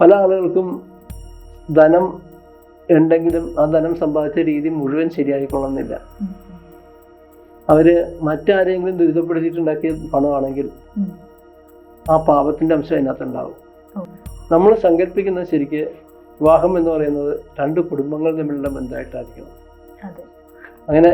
പല ആളുകൾക്കും ധനം ഉണ്ടെങ്കിലും ആ ധനം സമ്പാദിച്ച രീതി മുഴുവൻ ശരിയായിക്കൊള്ളുന്നില്ല. അവർ മറ്റാരെങ്കിലും ദുരിതപ്പെടുത്തിയിട്ടുണ്ടാക്കിയ പണമാണെങ്കിൽ ആ പാപത്തിന്റെ അംശം അതിനകത്തുണ്ടാവും. ഉണ്ടാവും നമ്മൾ സങ്കല്പിക്കുന്നത് ശരിക്ക് വിവാഹം എന്ന് പറയുന്നത് രണ്ട് കുടുംബങ്ങൾ തമ്മിലുള്ള ബന്ധമായിട്ടായിരിക്കണം. അങ്ങനെ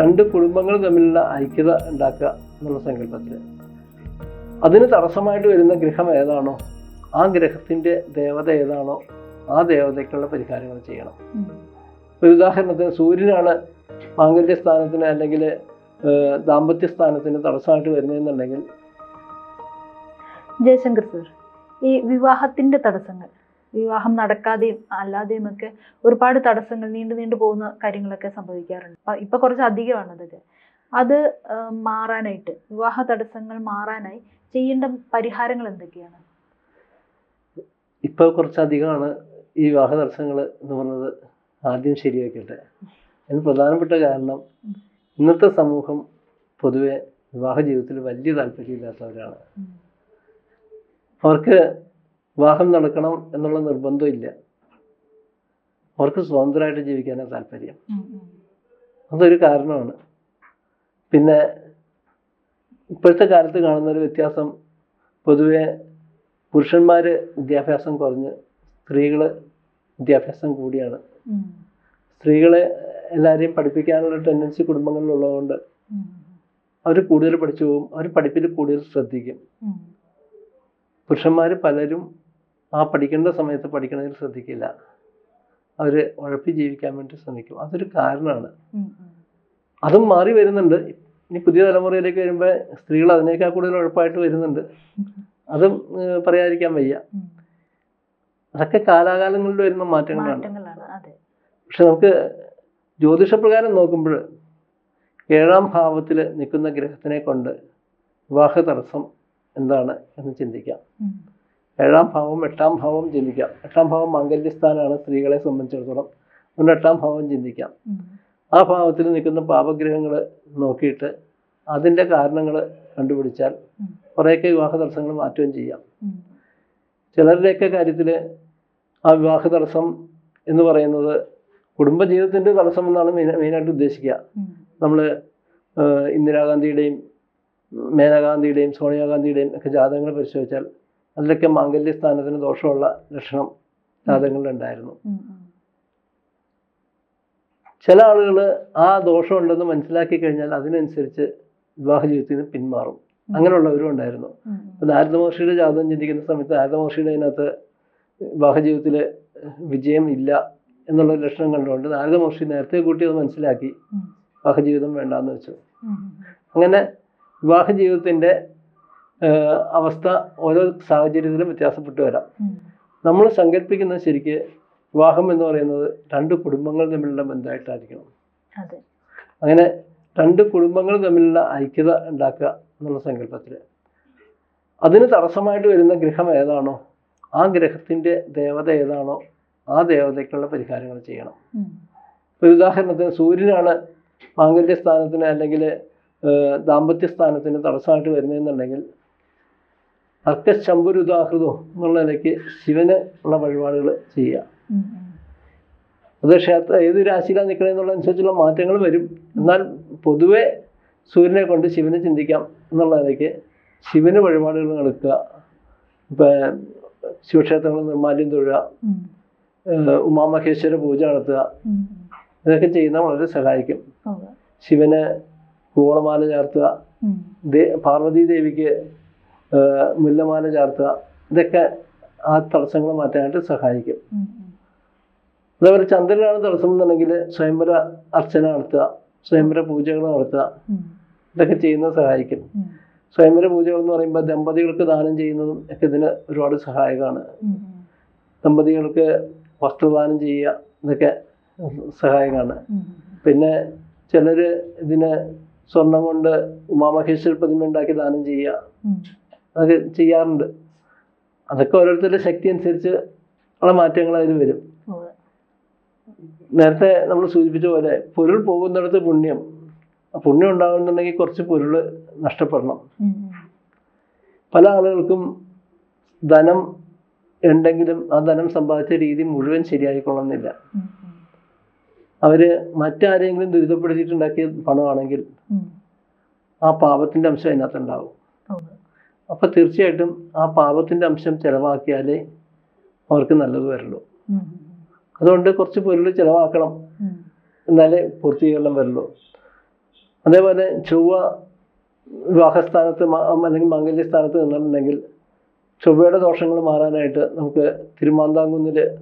രണ്ട് കുടുംബങ്ങൾ തമ്മിലുള്ള ഐക്യത ഉണ്ടാക്കുക എന്നുള്ള സങ്കല്പത്തിൽ അതിന് തടസ്സമായിട്ട് വരുന്ന ഗൃഹം ഏതാണോ? ആ ഗ്രഹത്തിന്റെ ദേവത ഏതാണോ ആ ദേവതയ്ക്കുള്ള പരിഹാരങ്ങൾ ചെയ്യണം. ഒരു ഉദാഹരണത്തിന് സൂര്യനാണ് മാംഗല്യ സ്ഥാനത്തിന് അല്ലെങ്കിൽ ദാമ്പത്യ സ്ഥാനത്തിന് തടസ്സമായിട്ട് വരുന്നതെന്നുണ്ടെങ്കിൽ. ജയശങ്കർ സർ ഈ വിവാഹത്തിന്റെ തടസ്സങ്ങൾ വിവാഹം നടക്കാതെയും അല്ലാതെയും ഒക്കെ ഒരുപാട് തടസ്സങ്ങൾ നീണ്ടു നീണ്ടു പോകുന്ന കാര്യങ്ങളൊക്കെ സംഭവിക്കാറുണ്ട്. ഇപ്പൊ കുറച്ച് അധികമാണ് അതൊക്കെ അത് മാറാനായിട്ട് വിവാഹ തടസ്സങ്ങൾ മാറാനായി ചെയ്യേണ്ട പരിഹാരങ്ങൾ എന്തൊക്കെയാണ്? ഇപ്പോൾ കുറച്ചധികമാണ് ഈ വിവാഹ തടസ്സങ്ങൾ എന്ന് പറയുന്നത് ആദ്യം ശരിയാക്കട്ടെ അതിന് പ്രധാനപ്പെട്ട കാരണം ഇന്നത്തെ സമൂഹം പൊതുവെ വിവാഹ ജീവിതത്തിൽ വലിയ താല്പര്യമില്ലാത്തവരാണ്. അവർക്ക് വിവാഹം നടക്കണം എന്നുള്ള നിർബന്ധമില്ല അവർക്ക് സ്വതന്ത്രമായിട്ട് ജീവിക്കാനാണ് താല്പര്യം. അതൊരു കാരണമാണ് പിന്നെ ഇപ്പോഴത്തെ കാലത്ത് കാണുന്ന ഒരു വ്യത്യാസം പൊതുവെ പുരുഷന്മാർ വിദ്യാഭ്യാസം കുറഞ്ഞ് സ്ത്രീകൾ വിദ്യാഭ്യാസം കൂടിയാണ്. സ്ത്രീകളെ എല്ലാവരെയും പഠിപ്പിക്കാനുള്ള ടെൻഡൻസി കുടുംബങ്ങളിലുള്ളതുകൊണ്ട് ഉള്ളതുകൊണ്ട് അവർ കൂടുതൽ പഠിച്ചു പോകും. അവർ പഠിപ്പിൽ കൂടുതൽ ശ്രദ്ധിക്കും. പുരുഷന്മാർ പലരും ആ പഠിക്കേണ്ട സമയത്ത് പഠിക്കണതിൽ ശ്രദ്ധിക്കില്ല. അവർ ഉഴപ്പി ജീവിക്കാൻ വേണ്ടി ശ്രമിക്കും. അതൊരു കാരണമാണ്. അതും മാറി വരുന്നുണ്ട്. ഇനി പുതിയ തലമുറയിലേക്ക് വരുമ്പോൾ സ്ത്രീകൾ അതിനേക്കാൾ കൂടുതൽ ഉഴപ്പായിട്ട് വരുന്നുണ്ട്. അതും പറയാതിരിക്കാൻ വയ്യ. അതൊക്കെ കാലാകാലങ്ങളിൽ വരുന്ന മാറ്റങ്ങളാണ്. പക്ഷെ നമുക്ക് ജ്യോതിഷപ്രകാരം നോക്കുമ്പോൾ ഏഴാം ഭാവത്തിൽ നിൽക്കുന്ന ഗ്രഹത്തിനെ കൊണ്ട് വിവാഹ തടസ്സം എന്താണ് എന്ന് ചിന്തിക്കാം. ഏഴാം ഭാവം എട്ടാം ഭാവം ചിന്തിക്കാം. എട്ടാം ഭാവം മാംഗല്യസ്ഥാനാണ് സ്ത്രീകളെ സംബന്ധിച്ചിടത്തോളം. അതുകൊണ്ട് എട്ടാം ഭാവം ചിന്തിക്കാം. ആ ഭാവത്തിൽ നിൽക്കുന്ന പാപഗ്രഹങ്ങൾ നോക്കിയിട്ട് അതിന്റെ കാരണങ്ങൾ കണ്ടുപിടിച്ചാൽ. കുറേയൊക്കെ വിവാഹ തടസ്സങ്ങൾ മാറ്റുകയും ചെയ്യാം. ചിലരുടെയൊക്കെ കാര്യത്തിൽ ആ വിവാഹ തടസ്സം എന്ന് പറയുന്നത് കുടുംബജീവിതത്തിന്റെ തടസ്സം എന്നാണ് മെയിൻ മെയിനായിട്ട് ഉദ്ദേശിക്കുക. നമ്മൾ ഇന്ദിരാഗാന്ധിയുടെയും മേനകാന്തിയുടെയും സോണിയാഗാന്ധിയുടെയും ഒക്കെ ജാതകങ്ങൾ പരിശോധിച്ചാൽ അതിലൊക്കെ മാംഗല്യ സ്ഥാനത്തിന് ദോഷമുള്ള ലക്ഷണം ജാതകങ്ങളിലുണ്ടായിരുന്നു. ചില ആളുകൾ ആ ദോഷമുണ്ടെന്ന് മനസ്സിലാക്കി കഴിഞ്ഞാൽ അതിനനുസരിച്ച് വിവാഹ ജീവിതത്തിൽ നിന്ന് പിന്മാറും അങ്ങനെയുള്ളവരും ഉണ്ടായിരുന്നു. നാരദ മഹർഷിയുടെ ജാതകം ചിന്തിക്കുന്ന സമയത്ത് നാരദ മഹർഷിയുടെ അതിനകത്ത് വിവാഹ ജീവിതത്തിൽ വിജയം ഇല്ല എന്നുള്ള ലക്ഷണം കണ്ടുകൊണ്ട് നാരദ മഹർഷി നേരത്തെ കൂട്ടി അത് മനസ്സിലാക്കി. ഉം. വിവാഹ ജീവിതം വേണ്ടാന്ന് വെച്ചു. അങ്ങനെ വിവാഹ ജീവിതത്തിന്റെ അവസ്ഥ ഓരോ സാഹചര്യത്തിലും വ്യത്യാസപ്പെട്ടു വരാം. നമ്മൾ സങ്കല്പിക്കുന്നത് ശരിക്ക് വിവാഹം എന്ന് പറയുന്നത് രണ്ട് കുടുംബങ്ങൾ തമ്മിലുള്ള ബന്ധമായിട്ടായിരിക്കണം. അങ്ങനെ രണ്ട് കുടുംബങ്ങൾ തമ്മിലുള്ള ഐക്യത ഉണ്ടാക്കുക എന്നുള്ള സങ്കല്പത്തിൽ അതിന് തടസ്സമായിട്ട് വരുന്ന ഗ്രഹം ഏതാണോ ആ ഗ്രഹത്തിന്റെ ദേവത ഏതാണോ ആ ദേവതയ്ക്കുള്ള പരിഹാരങ്ങൾ ചെയ്യണം. ഒരു ഉദാഹരണത്തിന് സൂര്യനാണ് മാംഗല്യ സ്ഥാനത്തിന് അല്ലെങ്കിൽ ദാമ്പത്യ സ്ഥാനത്തിന് തടസ്സമായിട്ട് വരുന്നതെന്നുണ്ടെങ്കിൽ അർക്കശമ്പുരുദാഹൃതം എന്നുള്ള നിലയ്ക്ക് ശിവന് ഉള്ള വഴിപാടുകൾ ചെയ്യുക. അത് ക്ഷേത്ര ഏത് രാശിയിലാണ് നിൽക്കണമെന്നുള്ളതനുസരിച്ചുള്ള മാറ്റങ്ങൾ വരും. എന്നാൽ പൊതുവെ സൂര്യനെ കൊണ്ട് ശിവനെ ചിന്തിക്കാം എന്നുള്ള നിലയ്ക്ക് ശിവന് വഴിപാടുകൾ നടക്കുക. ഇപ്പം ശിവക്ഷേത്രങ്ങൾ നിർമ്മാല്യം തൊഴുക ഉമാമഹേശ്വര പൂജ നടത്തുക. ഇതൊക്കെ ചെയ്യുന്ന വളരെ സഹായിക്കും. ശിവന് കൂവളമാല ചേർത്തുക പാർവതി ദേവിക്ക് മുല്ലമാല ചേർത്തുക ഇതൊക്കെ ആ തടസ്സങ്ങൾ മാറ്റാനായിട്ട് സഹായിക്കും. അതേപോലെ ചന്ദ്രനാണ് തടസ്സം എന്നുണ്ടെങ്കിൽ സ്വയംവര അർച്ചന നടത്തുക സ്വയംവര പൂജകൾ നടത്തുക ഇതൊക്കെ ചെയ്യുന്നത് സഹായിക്കും. സ്വയംവര പൂജകൾ എന്ന് പറയുമ്പോൾ ദമ്പതികൾക്ക് ദാനം ചെയ്യുന്നതും ഒക്കെ ഇതിന് ഒരുപാട് സഹായകമാണ്. ദമ്പതികൾക്ക് വസ്ത്രദാനം ചെയ്യുക ഇതൊക്കെ സഹായകമാണ്. പിന്നെ ചിലർ ഇതിന് സ്വർണം കൊണ്ട് ഉമാമഹേശ്വര പ്രതിമ ഉണ്ടാക്കി ദാനം ചെയ്യുക അതൊക്കെ ചെയ്യാറുണ്ട്. അതൊക്കെ ഓരോരുത്തരുടെ ശക്തി അനുസരിച്ച് ഉള്ള മാറ്റങ്ങൾ അതിൽ വരും. നേരത്തെ നമ്മൾ സൂചിപ്പിച്ച പോലെ പൊരുൾ പോകുന്നിടത്ത് പുണ്യം പുണ്യം ഉണ്ടാകുന്നുണ്ടെങ്കിൽ കുറച്ച് പൊരുൾ നഷ്ടപ്പെടണം. പല ആളുകൾക്കും ധനം ഉണ്ടെങ്കിലും ആ ധനം സമ്പാദിച്ച രീതി മുഴുവൻ ശരിയായിക്കൊള്ളുന്നില്ല. അവർ മറ്റാരെങ്കിലും ദുരിതപ്പെടുത്തിയിട്ടുണ്ടാക്കിയ പണമാണെങ്കിൽ ആ പാപത്തിന്റെ അംശം അതിനകത്ത് ഉണ്ടാവും അപ്പൊ തീർച്ചയായിട്ടും ആ പാപത്തിന്റെ അംശം ചെലവാക്കിയാലേ അവർക്ക് നല്ലത് വരുള്ളൂ അതുകൊണ്ട് കുറച്ച് പൊരുൾ ചിലവാക്കണം. എന്നാലേ പൂർത്തീകരണം വരുള്ളൂ. അതേപോലെ ചൊവ്വ വിവാഹസ്ഥാനത്ത് അല്ലെങ്കിൽ അല്ലെങ്കിൽ മാംഗല്യസ്ഥാനത്ത് നിന്നിട്ടുണ്ടെങ്കിൽ ചൊവ്വയുടെ ദോഷങ്ങൾ മാറാനായിട്ട് നമുക്ക് തിരുമാന്താങ്കുന്നിൽ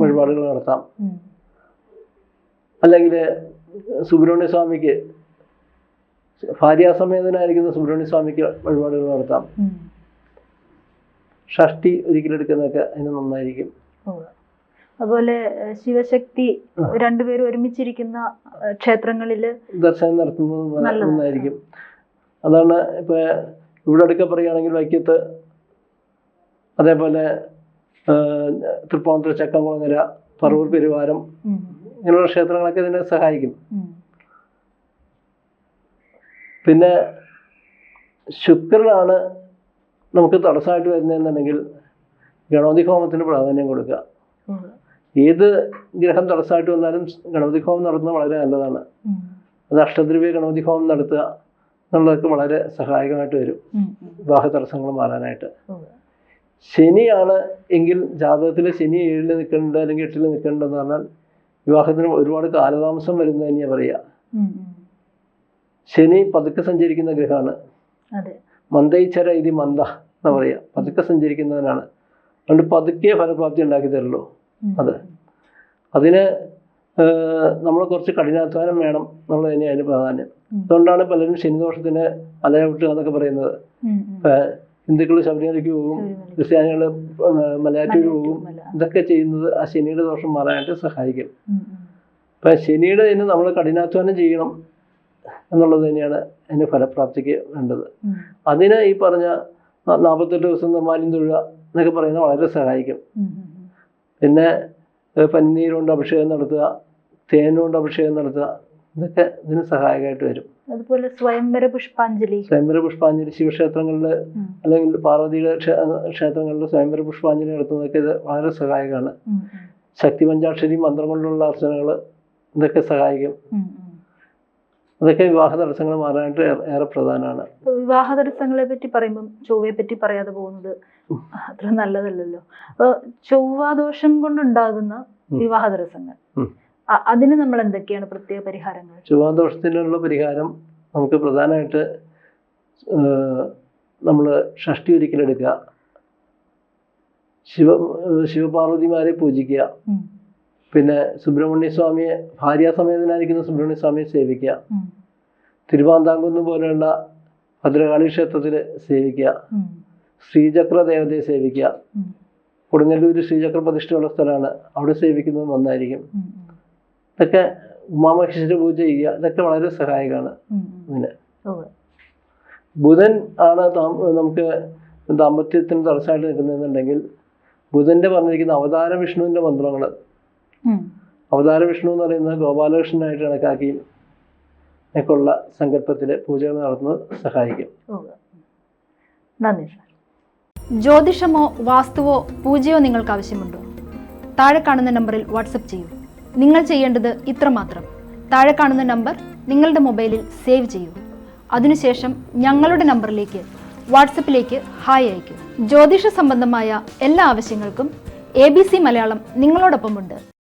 വഴിപാടുകൾ നടത്താം. അല്ലെങ്കിൽ സുബ്രഹ്മണ്യ സ്വാമിക്ക് ഭാര്യാസമേതനായിരിക്കുന്ന സുബ്രഹ്മണ്യ സ്വാമിക്ക് വഴിപാടുകൾ നടത്താം. ഷഷ്ടി ഒരിക്കലെടുക്കുന്നതൊക്കെ അതിന് നന്നായിരിക്കും. അതുപോലെ ശിവശക്തി രണ്ടുപേരും ഒരുമിച്ചിരിക്കുന്ന ക്ഷേത്രങ്ങളിൽ ദർശനം നടത്തുന്നത് നന്നായിരിക്കും. അതാണ് ഇപ്പൊ ഇവിടെ അടുക്ക പറയുകയാണെങ്കിൽ വൈക്കത്ത് അതേപോലെ തൃപ്പൂണിത്തുറ ചക്കംകുളങ്ങര പറവൂർ പെരുവാരം ഇങ്ങനെയുള്ള ക്ഷേത്രങ്ങളൊക്കെ ഇതിനെ സഹായിക്കും. പിന്നെ ശുക്രനാണ് നമുക്ക് തടസ്സമായിട്ട് വരുന്നതെന്നുണ്ടെങ്കിൽ ഗണപതി ഹോമത്തിന് പ്രാധാന്യം കൊടുക്കുക. ഏത് ഗ്രഹം തടസ്സമായിട്ട് വന്നാലും ഗണപതി ഹോമം നടത്തുന്നത് വളരെ നല്ലതാണ്. അത് അഷ്ടദ്രവ്യ ഗണപതി ഹോമം നടത്തുക എന്നുള്ളതൊക്കെ വളരെ സഹായകമായിട്ട് വരും. വിവാഹ തടസ്സങ്ങൾ മാറാനായിട്ട്. ശനിയാണ് എങ്കിൽ ജാതകത്തിൽ ശനി ഏഴിൽ നിൽക്കേണ്ട അല്ലെങ്കിൽ എട്ടിൽ നിൽക്കേണ്ടതെന്ന് പറഞ്ഞാൽ വിവാഹത്തിന് ഒരുപാട് കാലതാമസം വരുന്നത് തന്നെയാണ് പറയുക. ശനി പതുക്കെ സഞ്ചരിക്കുന്ന ഗ്രഹമാണ്. മന്ദയിച്ചര ഇതി മന്ദ എന്ന് പറയുക. പതുക്കെ സഞ്ചരിക്കുന്നതിനാണ് അതുകൊണ്ട് പതുക്കെ ഫലപ്രാപ്തി ഉണ്ടാക്കി തരുള്ളൂ. അതെ. അതിന് നമ്മൾ കുറച്ച് കഠിനാധ്വാനം വേണം എന്നുള്ളത് തന്നെയാണ് അതിന് പ്രാധാന്യം. അതുകൊണ്ടാണ് പലരും ശനിദോഷത്തിന് മലയാള എന്നൊക്കെ പറയുന്നത്. ഹിന്ദുക്കൾ ശബരിമലയ്ക്ക് പോകും ക്രിസ്ത്യാനികൾ മലയാറ്റൂർ പോകും ഇതൊക്കെ ചെയ്യുന്നത് ആ ശനിയുടെ ദോഷം മാറാനായിട്ട് സഹായിക്കും. അപ്പൊ ശനിയുടെ ഇതിന് നമ്മൾ കഠിനാധ്വാനം ചെയ്യണം എന്നുള്ളത് തന്നെയാണ് അതിന് ഫലപ്രാപ്തിക്ക് വേണ്ടത്. അതിന് ഈ പറഞ്ഞ നാൽപ്പത്തെട്ട് ദിവസം നിർമ്മാല്യം തൊഴുക എന്നൊക്കെ പറയുന്നത് വളരെ സഹായിക്കും. പിന്നെ ഏഹ് പനിനീര് കൊണ്ട് അഭിഷേകം നടത്തുക തേൻ കൊണ്ട് അഭിഷേകം നടത്തുക ഇതൊക്കെ ഇതിന് സഹായകമായിട്ട് വരും. അതുപോലെ സ്വയംവര പുഷ്പാഞ്ജലി. സ്വയംവര പുഷ്പാഞ്ജലി ശിവക്ഷേത്രങ്ങളിൽ അല്ലെങ്കിൽ പാർവതിയുടെ ക്ഷേ- ക്ഷേത്രങ്ങളിൽ സ്വയംവര പുഷ്പാഞ്ജലി നടത്തുന്നതൊക്കെ ഇത് വളരെ സഹായകമാണ്. ശക്തി പഞ്ചാക്ഷരി മന്ത്രം കൊണ്ടുള്ള അർച്ചനകൾ ഇതൊക്കെ സഹായിക്കും. അതൊക്കെ വിവാഹ തടസ്സങ്ങൾ മാറാനായിട്ട് ഏറെ- പ്രധാനമാണ്. വിവാഹ തടസ്സങ്ങളെ പറ്റി പറയുമ്പം ചൊവ്വയെ പറ്റി പറയാതെ പോകുന്നത് അത്ര നല്ലതല്ലല്ലോ. അപ്പൊ ചൊവ്വാദോഷം കൊണ്ടുണ്ടാകുന്ന. വിവാഹ തടസ്സങ്ങൾ. അതിന് നമ്മൾ എന്തൊക്കെയാണ് പ്രത്യേക പരിഹാരങ്ങൾ? ചൊവ്വാദോഷത്തിനുള്ള പരിഹാരം നമുക്ക് പ്രധാനമായിട്ട് നമ്മൾ ഷഷ്ടി ഒരിക്കലെടുക്കുക ശിവ ശിവപാർവതിമാരെ പൂജിക്കുക. പിന്നെ സുബ്രഹ്മണ്യ സ്വാമിയെ ഭാര്യാസമേതനായിരിക്കുന്ന സുബ്രഹ്മണ്യ സ്വാമിയെ സേവിക്കുക തിരുവാന്താങ്കുന്ന് പോലെയുള്ള ഭദ്രകാളി ക്ഷേത്രത്തിൽ സേവിക്കുക. ശ്രീചക്ര ദേവതയെ സേവിക്കുക. കൊടുങ്ങല്ലൂർ ശ്രീചക്ര പ്രതിഷ്ഠയുള്ള സ്ഥലമാണ്. അവിടെ സേവിക്കുന്നത് നന്നായിരിക്കും. ഇതൊക്കെ ഉമാമഹേശ്വര പൂജ ചെയ്യുക ഇതൊക്കെ വളരെ സഹായകമാണ്. ഇതിന്. ബുധൻ ആണ് നമുക്ക് ദാമ്പത്യത്തിന് തടസ്സമായിട്ട് നിൽക്കുന്നതെന്നുണ്ടെങ്കിൽ ബുധന്റെ പറഞ്ഞിരിക്കുന്ന അവതാര വിഷ്ണുവിന്റെ മന്ത്രങ്ങൾ അവതാര വിഷ്ണു എന്ന് പറയുന്നത് ഗോപാലകൃഷ്ണനായിട്ട് കണക്കാക്കി ഒക്കെയുള്ള സങ്കല്പത്തിൽ പൂജകൾ നടത്തുന്നത് സഹായിക്കും. നന്ദി സാർ. ജ്യോതിഷമോ വാസ്തുവോ പൂജയോ നിങ്ങൾക്ക് ആവശ്യമുണ്ടോ? താഴെ കാണുന്ന നമ്പറിൽ വാട്സപ്പ് ചെയ്യൂ. നിങ്ങൾ ചെയ്യേണ്ടത് ഇത്രമാത്രം. താഴെ കാണുന്ന നമ്പർ നിങ്ങളുടെ മൊബൈലിൽ സേവ് ചെയ്യൂ. അതിനുശേഷം ഞങ്ങളുടെ നമ്പറിലേക്ക് വാട്സപ്പിലേക്ക് ഹായ് അയയ്ക്കൂ. ജ്യോതിഷ സംബന്ധമായ എല്ലാ ആവശ്യങ്ങൾക്കും എ ബി സി മലയാളം നിങ്ങളോടൊപ്പമുണ്ട്.